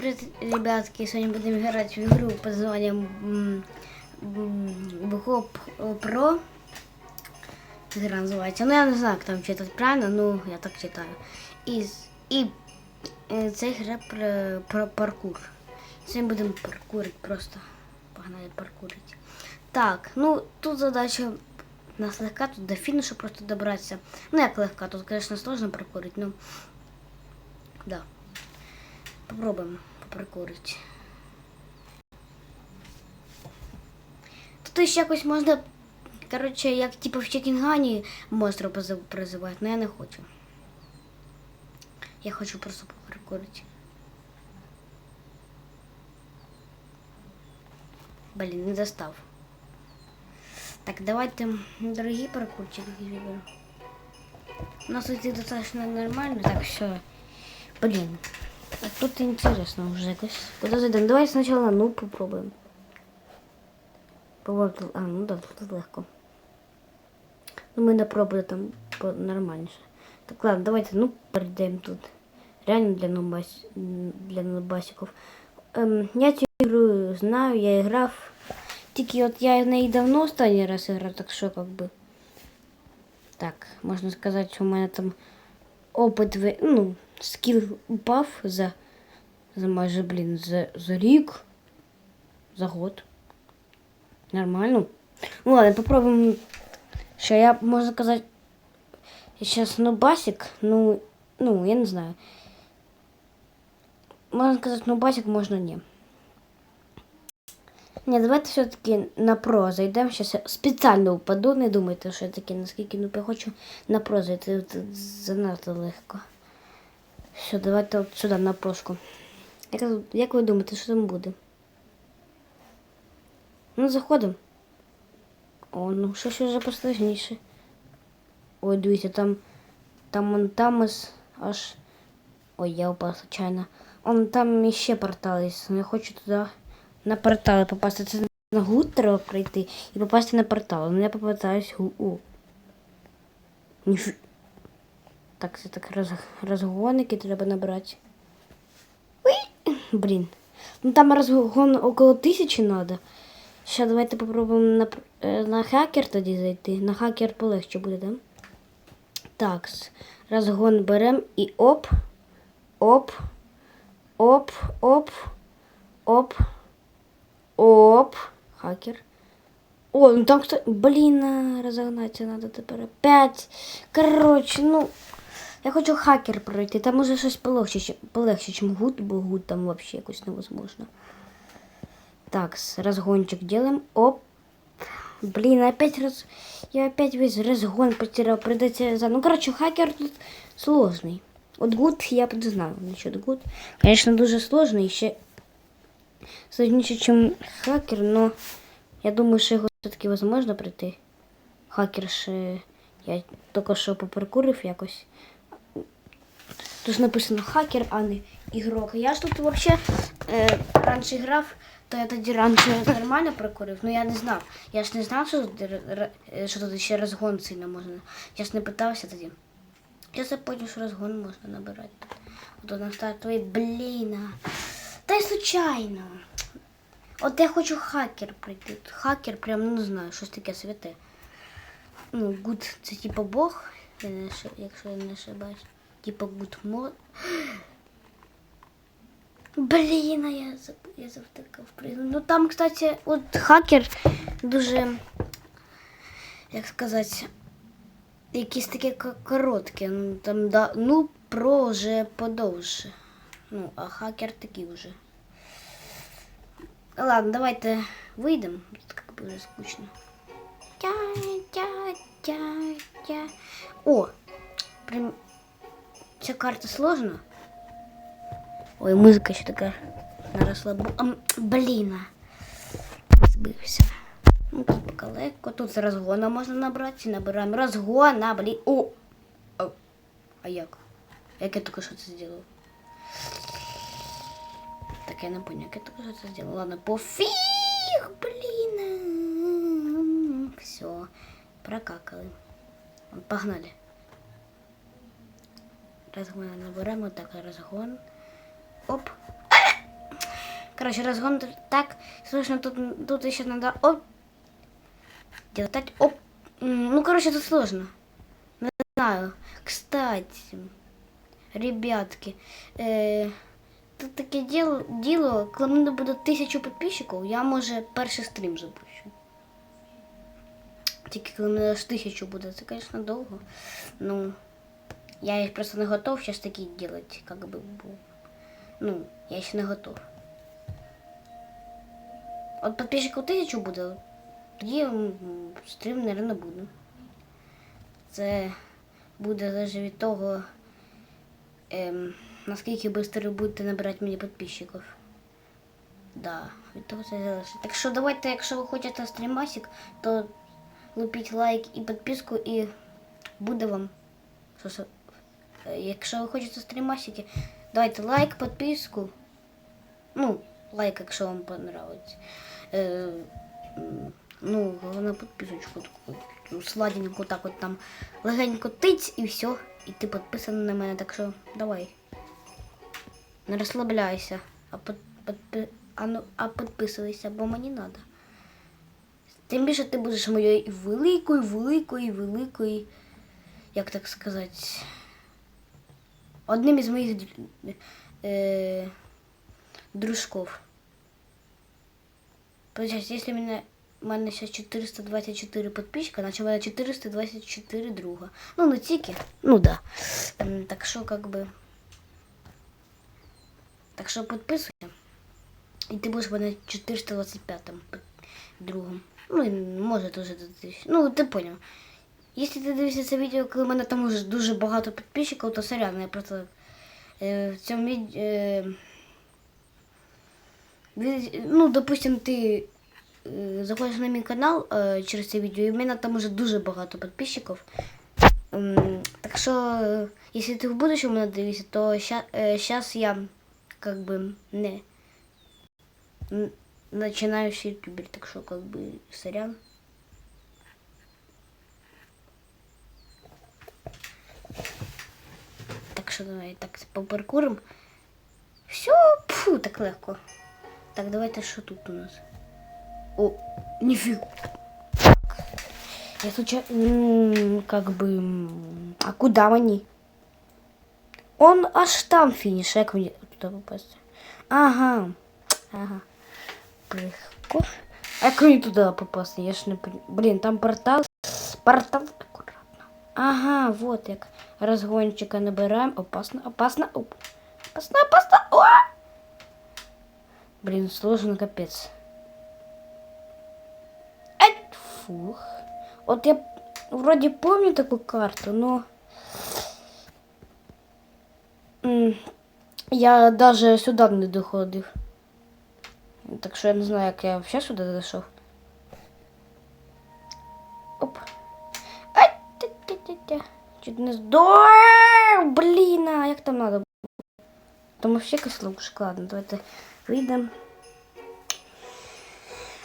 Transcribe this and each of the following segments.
Привет, ребятки, сегодня будем играть в игру под названием м, Про. Игра называется. Ну, я не знаю, как там читать правильно, ну, я так читаю. З- і е, це гра про, про паркур. Сьогодні будемо паркурити просто. Погнали паркурити. Так, ну, тут задача нас легка, тут до фінішу просто добратися. Ну, як легка, тут, конечно, сложно паркурити, ну, да. Попробуємо поприкурити. Тут ще якось можна, коротше, як типу в Чекінгані монстра позив- призивати, але я не хочу. Я хочу просто поприкурити. Блін, не достав. Так, давайте дорогі паркурчики виберу. У нас тут достаточно нормально, так все. Блин. А тут интересно уже. Куда зайдем? Давай сначала ну попробуем. Попробуем. А, ну да, тут легко. Ну мы напробуем там по- нормальніше. Так, ладно, давайте ну перейдем тут. Реально для нубас... для нубасиков. Ем, я цю ігру знаю, я грав. Тільки от я в неї давно останній раз грав, так що как би. Так, можна сказати, що у мене там опит, ви- ну, скіл упав за, за майже, блін, за, за рік, за год. Нормально. Ну ладно, попробуємо. Що я, можна сказати, я зараз нубасик, ну, ну, я не знаю. Можна сказати, нубасик, можна ні. Ні, давайте все-таки на про зайдемо. Зараз я спеціально упаду, не думайте, що я таки наскільки ну я хочу на про зайти. Це занадто легко. Все, давайте от сюди на прошку. Як, як ви думаєте, що там буде? Ну, заходимо. О, ну щось вже посложніше. Ой, дивіться, там. Там он там із аж. Ой, я упав случайно. Он там іще портал є. Ну, Я хочу туди на портали попасти. Це на гуд треба пройти і попасти на портал. Ну я попитаюсь гу. О. Так, це так роз... розгоники треба набрати. Уй! Блін. Ну там розгон около тисячі надо. Ще давайте попробуємо на, е, на хакер тоді зайти. На хакер полегче буде, да? Так, розгон берем і оп. Оп. Оп, оп. Оп. Оп. Хакер. О, ну там кто... Блин, а, разогнаться надо тепер опять. Короче, ну... Я хочу хакер пройти. Там може щось полегче, чим- полегче, чим гуд, бо гуд там вообще якось невозможно. Так, разгончик делаем. Оп. Блин, опять раз... Я опять весь разгон потерял. Придется за... Ну, короче, хакер тут сложный. Вот гуд я не насчет гуд. Конечно, дуже сложный. Еще сложніше, ніж хакер, но я думаю, що його все-таки возможно пройти. Хакер ще я тільки що попаркурив якось. Тут написано хакер, а не ігрок. Я ж тут взагалі е, раніше грав, то я тоді раніше нормально прокурив, ну я не знав. Я ж не знав, що, е, що тут ще розгон сильно можна. Я ж не питався тоді. Я запомнив, що розгон можна набирати. От на стартовий, блін. Та й случайно. От я хочу хакер пройти. Хакер прям, ну не знаю, щось таке святе. Ну, гуд це типа Бог, якщо я не ошибаюсь. Типа гуд мод. Блін, а я заб... я завтикав призм. Ну там, кстати, от хакер дуже, як сказати, якісь такі к- короткі. Ну, там, да, ну, про вже подовше. Ну, а хакер такий вже. Ладно, давайте вийдемо. Тут как бы уже скучно. Тя, тя, тя, тя. О! Прям... Ця карта сложна. Ой, музика ще така на розслабу. А, м, блін. Ну, тут поки легко. Тут з розгона можна набрати. Набираємо розгона, блін. О! О! А як? Як я що це зробив? Так, я не понял, як я що це зробив. Ладно, пофіг, блін. Все, прокакали. Погнали. Розгон наберемо, так, розгон. Оп. Короче, разгон так. Слышно, тут, тут еще надо оп. Делать оп. Ну, короче, тут сложно. Не знаю. Кстати, ребятки, е, тут таке діло, діло, коли мене буде тисячу підписчиків, я може перший стрім запущу. Тільки коли мене аж тисячу буде, це, звісно, довго. Ну, я просто не готов такі робити, як би був. Ну, я ще не готов. От підписчиків тисячу буде, тоді стрім, мабуть, буде. Це буде залежить від того, ем, наскільки швидко будете набирати мені підписчиків. Да, від того це залежить. Так що давайте, якщо ви хочете стрімасик, то лупіть лайк і підписку і буде вам. Е, Якщо ви хочете стрімасики, давайте лайк, підписку. Ну, лайк, якщо вам понравиться. Е, ну, головне підписочку таку ну, сладеньку, так от там легенько тиць і все. І ти підписаний на мене, так що давай. Не розслабляйся, а, під, підпи- а, ну, а підписуйся, бо мені треба. Тим більше ти будеш моєю великою, великою, великою, як так сказати, одним із моїх е, дружков. Получается, если у меня, у мене сейчас 424 подписчика, значит у мене 424 друга. Ну, не тільки. Ну да. М, Так що, как бы. Так що підписуйся. І ти будеш в мене 425 другом. Ну, і може теж до тисячі. Ну, ти поняв. Якщо ти дивишся це відео, коли в мене там уже дуже багато підписчиків, то сорян, я просто е, в цьому відео. Е, ну, допустим, ти е, заходиш на мій канал е, через це відео, і в мене там уже дуже багато підписчиків. М, Так що, е, якщо ти в будущому мене дивишся, то зараз я как бы не начинающий ютубер, так що как бы сорян. Так що давай так по паркурам. Все, фу, так легко. Так, давайте що тут у нас? О, нифига. Так. Я случайно... м, Как бы... м, А куда они? Он аж там фініш, як мені туди попасти? Ага. Ага. Легко. А як мені туди попасти? Я ж не понимаю. Блін, там портал. Портал акуратно. Ага, вот як. Разгончика набираем. Опасно, опасно. Оп. Опасно, опасно. О! Блин, сложно капец. Фух. Вот я вроде помню такую карту, но... Я даже сюда не доходив. Так що я не знаю, як я вообще сюди дійшов. Чуть не здох. Блін, а як там надо? Там вообще якась ловушка. Ладно, давайте вийдемо.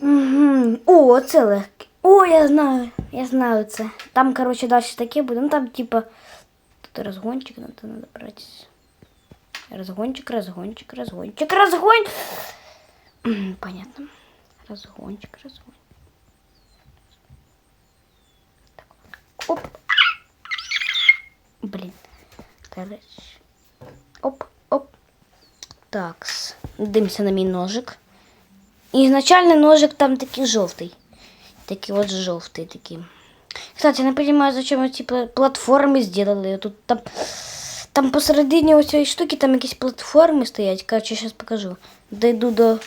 Угу. О, це легке. О, я знаю, я знаю це. Там, короче, далі таке буде. Ну там, типа, тут розгончик, надо, надо брати. Разгончик, разгончик, разгончик, разгон. Понятно. Разгончик, разгон. Так. Оп. Блин. Короче. Оп, оп. Такс. Дивимося на мій ножик. І ізначальний ножик там такий жовтий. Такий от жовтий такий. Кстати, я не понимаю, зачем эти пла- платформы сделали. Тут там, там посередині ось цієї штуки там якісь платформи стоять. Короче, сейчас покажу. Дойду до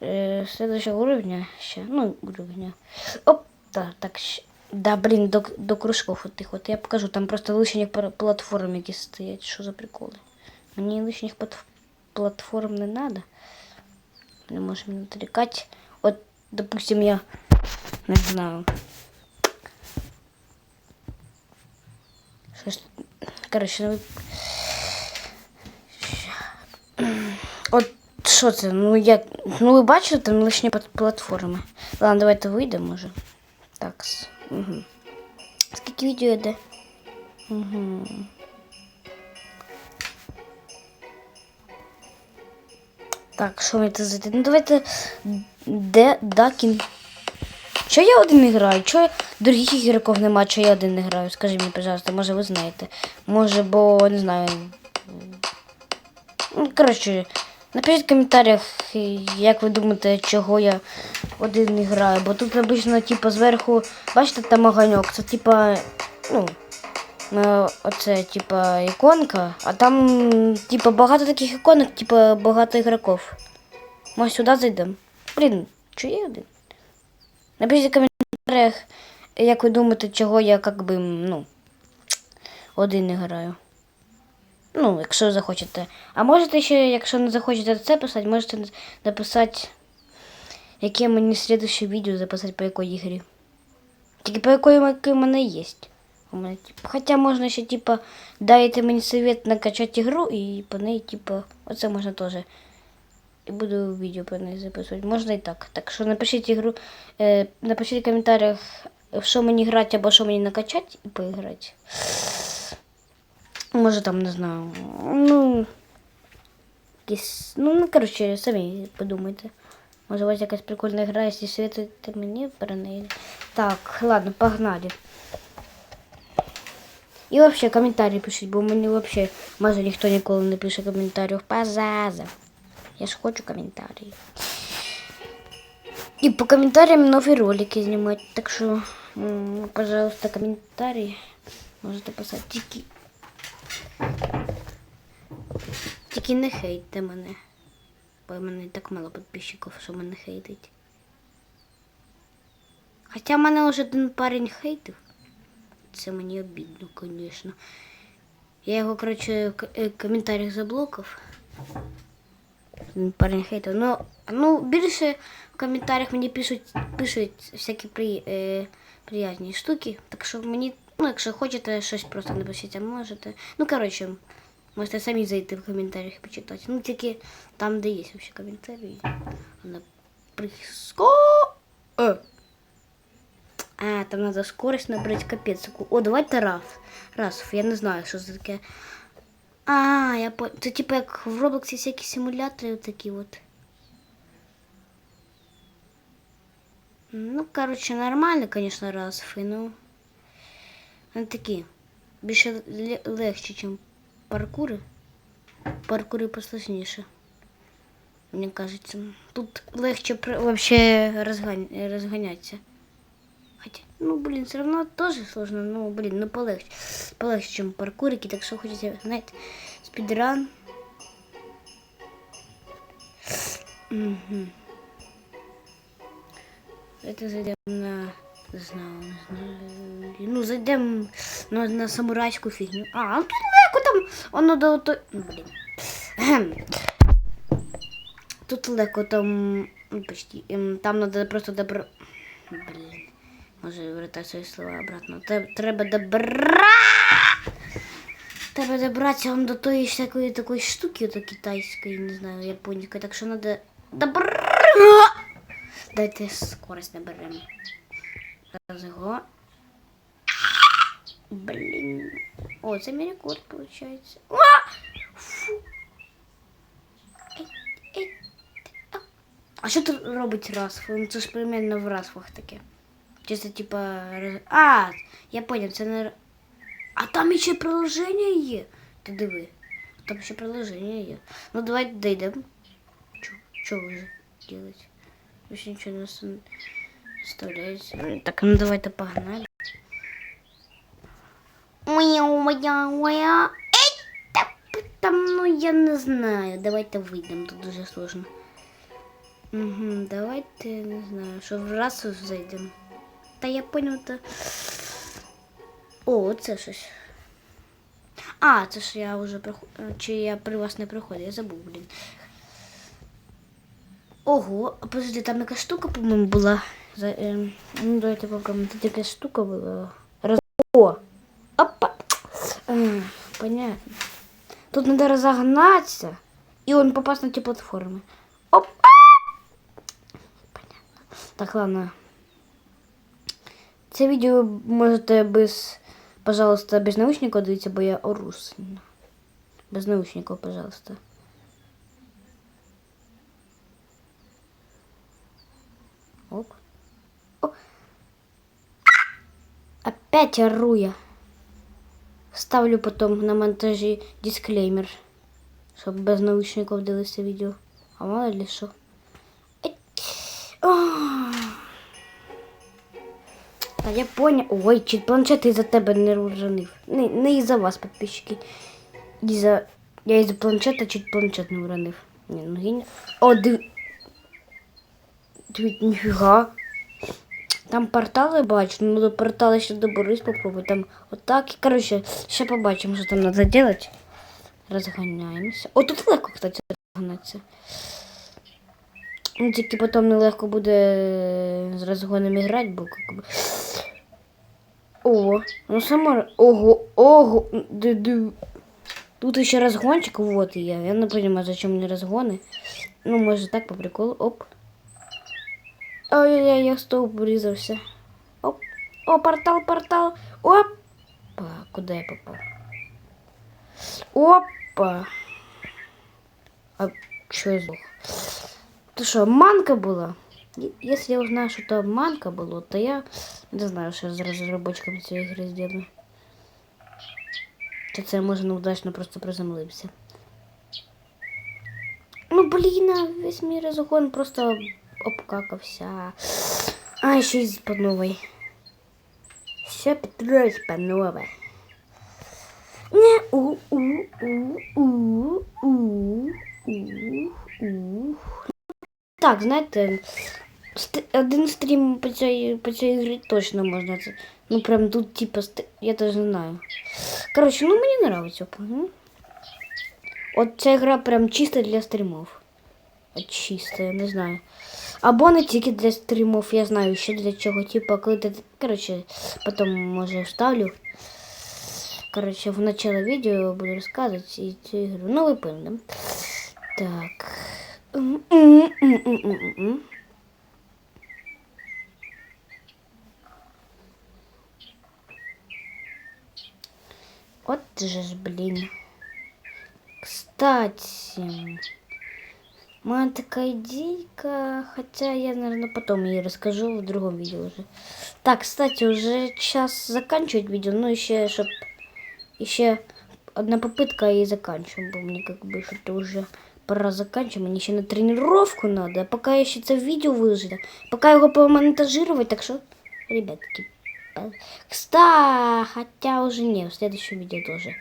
э, следующего уровня. Ще. Ну, уровня. Оп, да, так. щ- Да, блин, до, до кружков от тих. От я покажу. Там просто лишніх пар- платформ якісь стоять. Що за приколи? Мені лишніх плат- платформ не надо. Не можем не отвлекать. Вот, допустим, я не знаю. Що ж, коротше, ну, от що це? Ну як. Ну ви бачили там лишні пат- платформи. Ладно, давайте вийдемо, може. Так. Угу. Скільки відео йде? Угу. Так, що мені тут зайти? Ну давайте де Дакін. Чого я один граю? Чого других ігроків нема, чого я один не граю? Скажи мені, пожалуйста, може ви знаєте. Може, бо не знаю. Ну, коротше, напишіть в коментарях, як ви думаєте, чого я один не граю. Бо тут обично, типу, зверху, бачите, там огоньок, це типа, ну, оце, типа, іконка, а там, типа, багато таких іконок, типа, багато ігроків. Може сюди зайдемо? Блін, чого я один? Напишіть в коментарях, як ви думаєте, чого я как би, ну, один граю. Ну, якщо захочете. А можете ще, якщо не захочете це писати, можете написати, яке мені слідуще відео записати по якої ігрі. Тільки по якої в мене є. Типу, Хоча можна ще, типа, дайте мені совет накачати ігру і по неї, типа, оце можна теж. І буду відео по неї записувати. Можна і так. Так що напишіть ігру, е, напишіть в коментарях, що мені грати або що мені накачати і поіграти. Може там, не знаю. Ну. Якісь. Ну, ну, коротше, самі подумайте. Може, у вас якась прикольна гра, якщо світите мені про неї. Так, ладно, погнали. І взагалі коментарі пишіть, бо мені взагалі майже ніхто ніколи не пише коментарів. Пазаза. Я ж хочу коментарі. І по коментарям нові ролики знімати. Так що, м, пожалуйста, коментарі можете писати. Тільки тільки не хейтьте мене. Бо в мене так мало підписчиків, що мене хейтить. Хоча мене вже один парень хейтив. Це мені обідно, звісно. Я його, коротше, в е, коментарях заблокав. Парень хейтив. Ну, ну, більше в коментарях мені пишуть, пишуть всякі при, е, приязні штуки. Так що мені, ну, якщо хочете щось просто напишіть, а можете. Ну, коротше, можете самі зайти в коментарях і почитати. Ну, тільки там, де є взагалі коментарі. Вона приско. Е. А, там надо скорость набрать, капец. О, давайте раз. Раз, я не знаю, що це таке. А, я по... Це типу як в Роблоксі всякі симулятори такі от. Ну, короче, нормально, конечно, разфи, ну. Вони такі. Більше ле- легче, ніж паркури. Паркури посложніше. Мені кажеться. Тут легче вообще розгань... розганятися. Хотя, ну, блин, все равно тоже сложно, ну, блин, ну, полегче. Полегче, чем паркурики, так что хотите, знаете, спидран. Угу. Это зайдем на, знаю, ну, зайдем на, на самурайську фігню. А, ну, тут легко там, воно до то... ну, Блін. Тут легко там, почти, ем, там надо просто добро... Блин. Може вертати свої слова обратно. Треба добра. Треба добратися вам до тої всякої такої штуки, ото китайської, не знаю, японської. Так що треба добра. Дайте скорость наберемо. Зараз його. Блін. О, це мій рекорд, виходить. А! Фу. Ей, ей. А. А що тут робить раз? Ну, Це ж примерно в расфах таке. Чисто типа. роз- А, я понял, це не. р- А там ще приложення є. Ти диви. Там ще приложення є. Ну давай дійдемо. Чо, чо вже делать? Ви ще нічого не оста- оставляєте. Так, ну давайте погнали. Там, ну я не знаю. Давайте вийдемо, тут дуже сложно. Угу, давайте, не знаю, що в раз зайдемо. Та я поняв, то. О, це щось. А, це ж я вже приход... Чи я при вас не приходив, я забув, блін. Ого, а подожди, там якась штука, по-моєму, була. За, ем, ну, давайте попробуємо. Тут якась штука була. Роз... О! Опа! Ем, понятно. Тут надо разогнаться, и он попасть на те платформы. Опа! Понятно. Так, ладно. Це відео можете без, пожалуйста, без наушників дивитися, бо я ору сильно. Без наушників, пожалуйста. Оп. О. Опять ору я. Ставлю потом на монтажі дисклеймер, щоб без наушників дивитися відео. А мало ли. Ай. Та я понял. Ой, чуть планшет із-за тебе не уронив. Не, не із-за вас, підписчики. Із-за... Я із-за планшета чуть планшет не уронив. Ні, ну гені... О, див... Дивіться, ніфіга. Там портали бачу, ну до портала ще доберусь, попробуй. Там отак. Коротше, ще побачимо, що там треба робити. Розганяємося. О, тут легко, кстати, розганятися. Ну, тільки потім нелегко буде з розгонами грати, бо как би. О, ну сама. Ого, ого. ди-. Тут ще розгончик, вот і я. Я не розумію, зачем мені розгони. Ну, може так по приколу. Оп. Ой-ой-ой, я в стовп врізався. Оп. О, портал, портал. Опа. Куда я попал? Опа. А что я сдох? Ты что, манка была? Е- Если я узнаю, что там манка было, то я не знаю, что я з розробниками цієї гри зроблю. Чи це може неудачно просто приземлився. Ну блін, а весь мій розгон просто обкакався. А, ще й з по новой. Все Петрович по новой. Не у у у у у у у Так, знаєте, ст- один стрім по цій, по цій грі точно можна. Це, ну прям тут типа ст- я даже не знаю. Короче, ну мені нравится. Угу. От ця гра прям чисто для стрімов. От чисто, я не знаю. Або не тільки для стрімов, я знаю ще для чого. Типа, коли ти. Короче, потім може вставлю. Короче, в начало відео буду розказувати і цю ігру. Ну, ви поняли. да? Так. М-м-м-м-м-м-м. От же ж, блин. Кстати, у меня такая идейка, хотя я, наверное, потом ей расскажу в другом видео уже. Так, кстати, уже час заканчивать видео, но еще, чтоб еще одна попытка и заканчиваем, бо мне как бы что-то уже пора заканчивать, мне еще на тренировку надо, а пока еще это видео выложить, пока его помонтажировать, так что, ребятки, э, кстати, хотя уже не, в следующем видео тоже.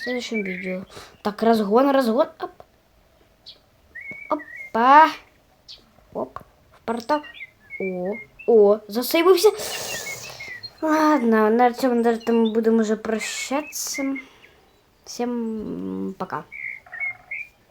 В следующем видео. Так, разгон, разгон. Оп. Опа. Оп. В портал. О, о, засейвився. Ладно, на цьому, этом будем уже прощаться. Всем пока.